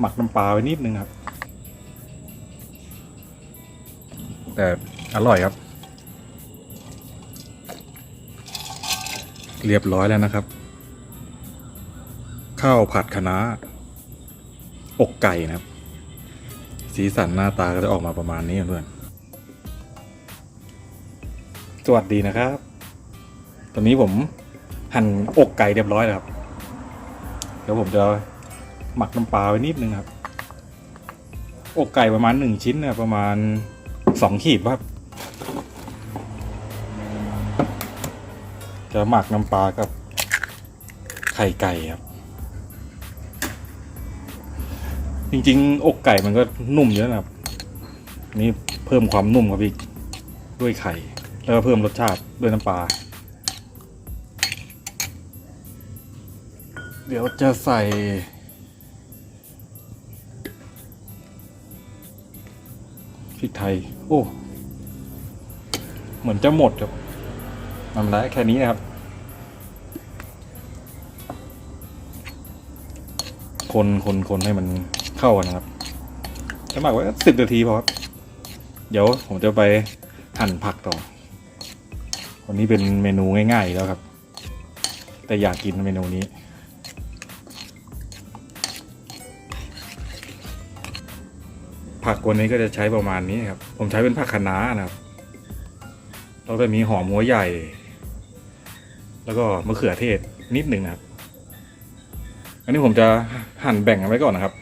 หมักน้ำปลาไว้นิดนึงครับ แต่อร่อยครับ เรียบร้อยแล้วนะครับ ข้าวผัดคะน้าอกไก่นะครับ สีสันหน้าตาก็จะออกมาประมาณนี้เพื่อนสวัสดีนะครับ ตอนนี้ผมหั่นอกไก่เรียบร้อยแล้วครับ เดี๋ยวผมจะ หมักน้ำปลาไว้นิดนึงครับ อกไก่ประมาณหนึ่งชิ้นเนี่ยประมาณสองขีดครับ จะหมักน้ำปลากับไข่ไก่ครับ จริงๆ อกไก่มันก็นุ่มเยอะนะครับ นี่เพิ่มความนุ่มครับพี่ด้วยไข่ แล้วก็เพิ่มรสชาติด้วยน้ำปลาเดี๋ยวจะใส่ พริกไทย โอ้ เหมือนจะหมดครับทำได้แค่นี้นะครับ คนคนคนให้มันเข้ากันนะครับจะหมักไว้สิบนาทีพอครับ เดี๋ยวผมจะไปหั่นผักต่อ วันนี้เป็นเมนูง่ายๆแล้วครับ แต่อยากกินเมนูนี้ ผักวันนี้ก็จะใช้ประมาณนี้ครับ ผมใช้เป็นผักคะน้านะครับ แล้วก็มีหอมหัวใหญ่ แล้วก็มะเขือเทศนิดหนึ่งนะครับ อันนี้ผมจะหั่นแบ่งกันไว้ก่อนนะครับ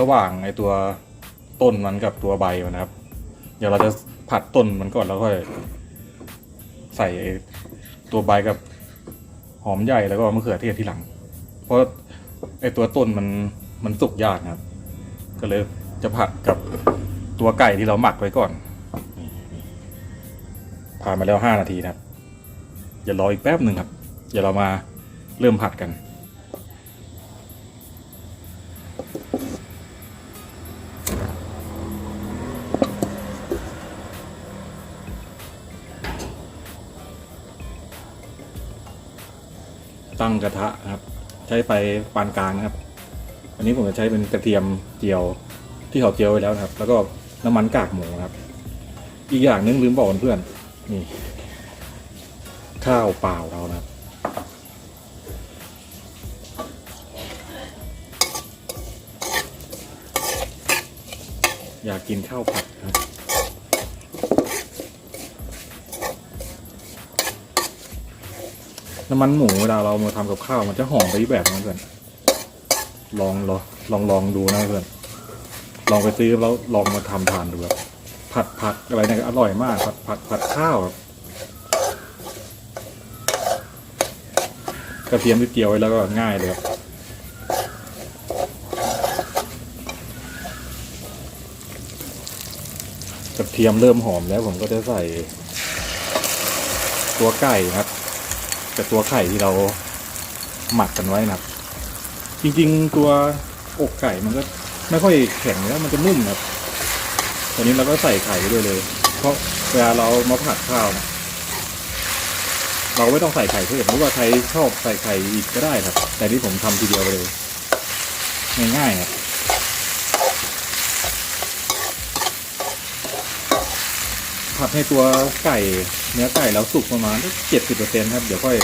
ระหว่างไอตัวต้นมันกับตัวใบมันนะครับ เดี๋ยวเราจะผัดต้นมันก่อนแล้วค่อยใส่ตัวใบกับหอมใหญ่แล้วก็มะเขือเทศที่หลัง เพราะไอตัวต้นมัน มันสุกยากครับ ก็เลยจะผัดกับตัวไก่ที่เราหมักไว้ก่อนผ่านมาแล้วห้านาทีนะครับอย่ารออีกแป๊บหนึ่งครับเดี๋ยวเรามาเริ่มผัดกัน ตั้งกระทะครับ ใช้ไฟปานกลางนะครับ นนี้ผมจะใช้เป็นกระเทียมเจียวที่เขาเจียวไว้แล้วนะครับ แล้วก็น้ำมันกากหมูครับ อีกอย่างนึงลืมบอกเพื่อนนี่ ข้าวเปล่าเรานะครับอยากกินข้าวผัดครับน้ำมันหมูเวลาเรามาทำกับข้าวมันจะหอมไปแบบนะเพื่อน ลองลองลองลองดูนะเพื่อนลองไปซื้อแล้วลองมาทำทานดูครับผัดผัดอะไรเนี่ยอร่อยมากผัดผัดผัดข้าวครับกระเทียมที่เจียวไว้แล้วก็ง่ายเลยครับกระเทียมเริ่มหอมแล้วผมก็จะใส่ ตัวไก่นะครับกับตัวไข่ที่เราหมักกันไว้นะครับ จริงๆ ตัวอกไก่มันก็ไม่ค่อยแข็งแล้วมันจะนุ่มครับตอนนี้เราก็ใส่ไข่ไปด้วยเลย เพราะเวลาเรามาผัดข้าวนะเราไม่ต้องใส่ไข่เพิ่มหรือว่าใครชอบใส่ไข่อีกก็ได้ครับ แต่นี่ผมทำทีเดียวไปเลย ง่ายๆครับผัดให้ตัวไก่เนื้อไก่แล้วสุกประมาณเจ็ดสิบเปอร์เซ็นต์ครับ เดี๋ยวค่อย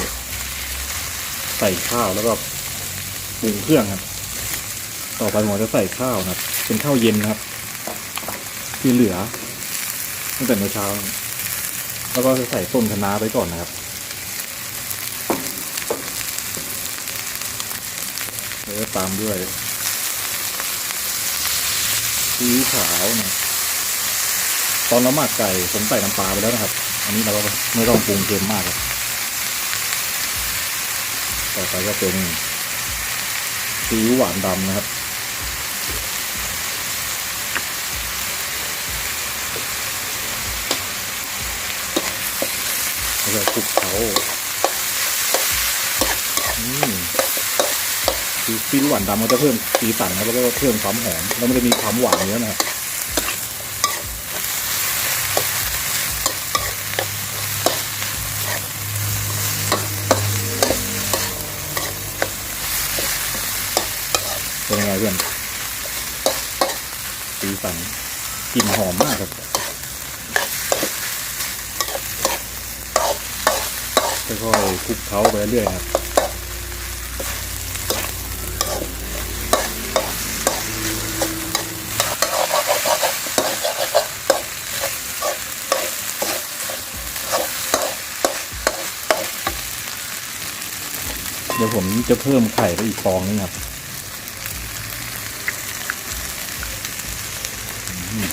ใส่ข้าวแล้วก็ ปรุงเครื่องครับ ต่อไปผมอจะใส่ข้าวนะครับ เป็นข้าวเย็นนะครับ ที่เหลือตั้งแต่เมื่อเช้า แล้วก็จะใส่ต้นคะน้าไปก่อนนะครับแล้วก็ตามด้วยซีอิ๊วขาวนะตอนเราหมักไก่ผมใส่น้ำปลาไปแล้วนะครับ อันนี้เราก็ไม่ต้องปรุงเค็มมากครับต่อไปก็เป็น ซีอิ๊วหวานดำนะครับ แล้วก็คลุกเขาซีอิ๊วหวานดำมันจะเพิ่มสีสันนะแล้วก็เพิ่มความหอมแล้วมันจะมีความหวานเยอะนะครับ ต เป็นยังไงเพื่อน สันกลิ่นหอมมากครับค่อยๆคลุกเคล้าไปเรื่อยนะครับเดี๋ยวผมจะเพิ่มไข่ไปอีกฟองนึงครับอืม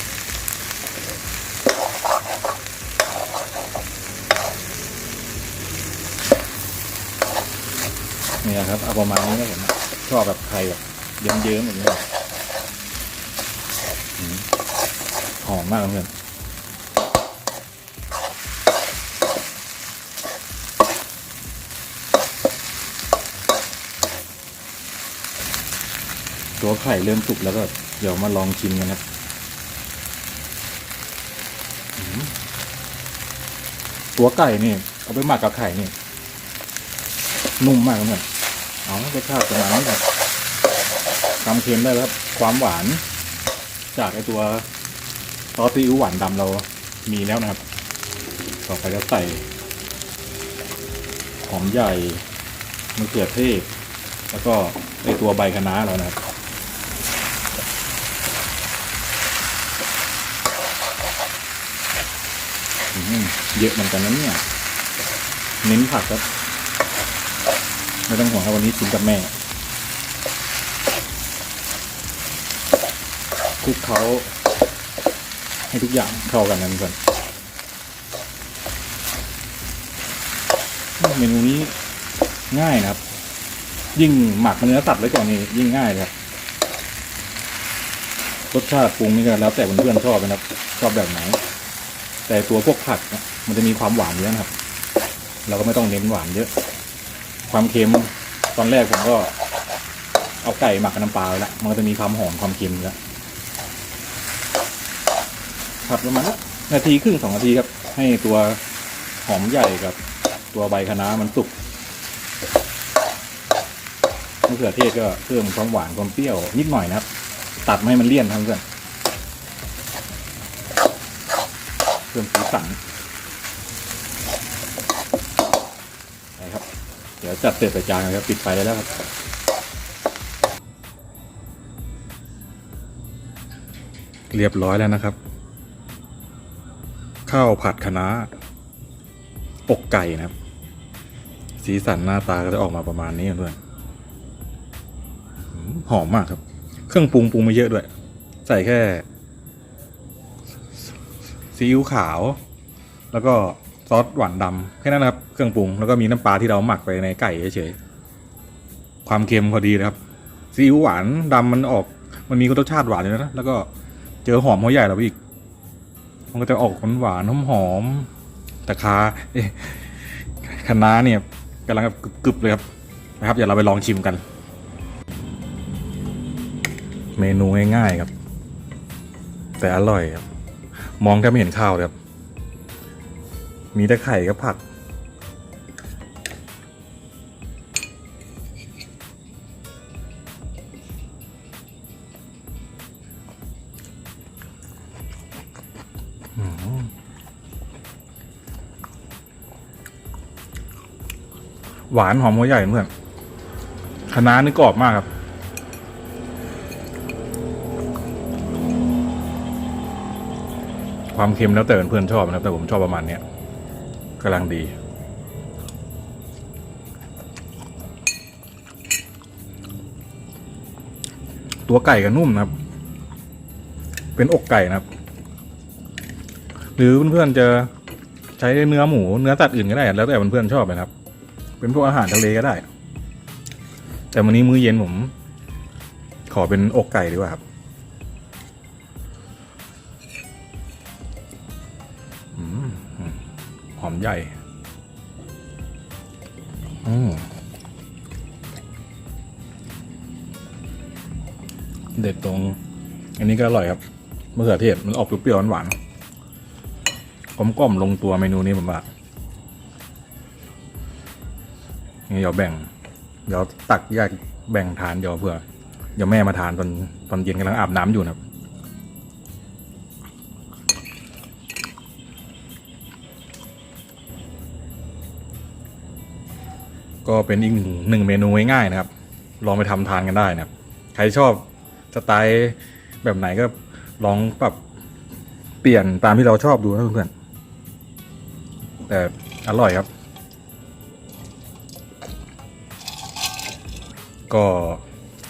เนี่ยครับเอา ประมาณนี้ครับผมชอบแบบไข่แบบเยิ้มๆแบบนี้หอมมากเพื่อนตัวไข่เริ่มสุกแล้วก็เดี๋ยวมาลองชิมกันครับอืมตัวไก่นี่ เอาไปหมักกับไข่นี่ นุ่มมากเลย เอารสชาติประมาณนี้ครับความเค็มได้แล้วความหวาน จากไอตัวซอสซีอิ๊วหวานดำเรามีแล้วนะครับ ต่อไปก็ใส่หอมใหญ่มะเขือเทศ แล้วก็ไอตัวใบคะน้าเรานะครับเยอะเหมือนกันนะเนี่ยเน้นผักครับ ไม่ต้องห่วงครับวันนี้กินกับแม่คลุกเขาให้ทุกอย่างเข้ากันนั้นก่อนเมนูนี้ง่ายนะครับ ยิ่งหมักเนื้อสัตว์ไว้ก่อนนี่ยิ่งง่ายเลยครับรสชาติปรุงนี่ก็แล้วแต่เพื่อนๆชอบนะครับชอบแบบไหน แต่ตัวพวกผักมันจะมีความหวานเยอะนะครับ เราก็ไม่ต้องเน้นหวานเยอะ ความเค็มตอนแรกผมก็ เอาไก่หมักกับน้ำปลาไว้แล้วมันก็จะมีความหอมความเค็มแล้วผัดประมาณนาทีครึ่งสองนาทีครับ ให้ตัวหอมใหญ่กับตัวใบคะน้ามันสุกมะเขือเทศก็เพิ่มความหวานความเปรี้ยวนิดหน่อยนะครับ ตัดให้มันเลี่ยนทั้งเพื่อนเพิ่มสีสันไปครับ เดี๋ยวจัดเสร็จใส่จานกันครับปิดไฟได้แล้วครับ เรียบร้อยแล้วนะครับ ข้าวผัดคะน้าอกไก่นะครับ สีสันหน้าตาก็จะออกมาประมาณนี้เพื่อนหอมมากครับ เครื่องปรุงปรุงไม่เยอะด้วย ใส่แค่ซีอิ๊วขาว แล้วก็ ซอสหวานดำแค่นั้นนะครับ เครื่องปรุงแล้วก็มีน้ำปลาที่เราหมักไปในไก่เฉยๆความเค็มพอดีนะครับซีอิ๊วหวานดำมันออก มันมีรสชาติหวานอยู่นะแล้วก็เจอหอมหัวใหญ่เราไปอีก มันก็จะออกหวานๆหอมๆต่คาเอ๊คะน้าเนี่ยกำลังกรึบๆเลยครับนะครับเดี๋ยวเราไปลองชิมกัน เมนูง่ายๆครับ แต่อร่อยครับ มองแทบไม่เห็นข้าวเลยครับ มีแต่ไข่กับผัก หวานหอมหัวใหญ่เพื่อนคะน้านี่กรอบมากครับความเค็มแล้วแต่เพื่อนชอบนะครับแต่ผมชอบประมาณเนี้ย กำลังดี ตัวไก่ก็นุ่มนะครับ เป็นอกไก่นะครับ หรือเพื่อนๆจะใช้เนื้อหมูเนื้อสัตว์อื่นก็ได้ แล้วแต่เพื่อนๆชอบนะครับ เป็นพวกอาหารทะเลก็ได้ แต่วันนี้มื้อเย็นผม ขอเป็นอกไก่ดีกว่าครับ อมใหญ่ อืมเด็ดตรง อันนี้ก็อร่อยครับมะเขือเทศมันออกเปรี้ยวๆหวานๆกลมกล่อมลงตัวเมนูนี้ผมว่านี่เดี๋ยวแบ่ง เดี๋ยวตักแยกแบ่งทานเดี๋ยวเผื่อเดี๋ยวแม่มาทานตอนตอนเย็นกำลังอาบน้ำอยู่นะครับ ก็เป็นอีกหนึ่งหนึ่งเมนูง่ายๆนะครับ ลองไปทำทานกันได้นะครับ ใครชอบสไตล์แบบไหนก็ลองปรับเปลี่ยนตามที่เราชอบดูนะเพื่อนๆแต่อร่อยครับ ก็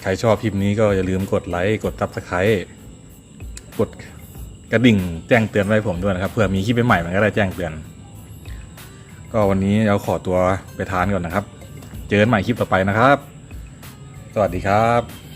ใครชอบคลิปนี้ก็อย่าลืมกดไลค์ กดซับสไครต์กดกระดิ่งแจ้งเตือนไว้ผมด้วยนะครับเผื่อมีคลิปใหม่ๆมันก็ได้แจ้งเตือน ก็วันนี้เราขอตัวไปทานก่อนนะครับ เจอกันใหม่คลิปต่อไปนะครับ สวัสดีครับ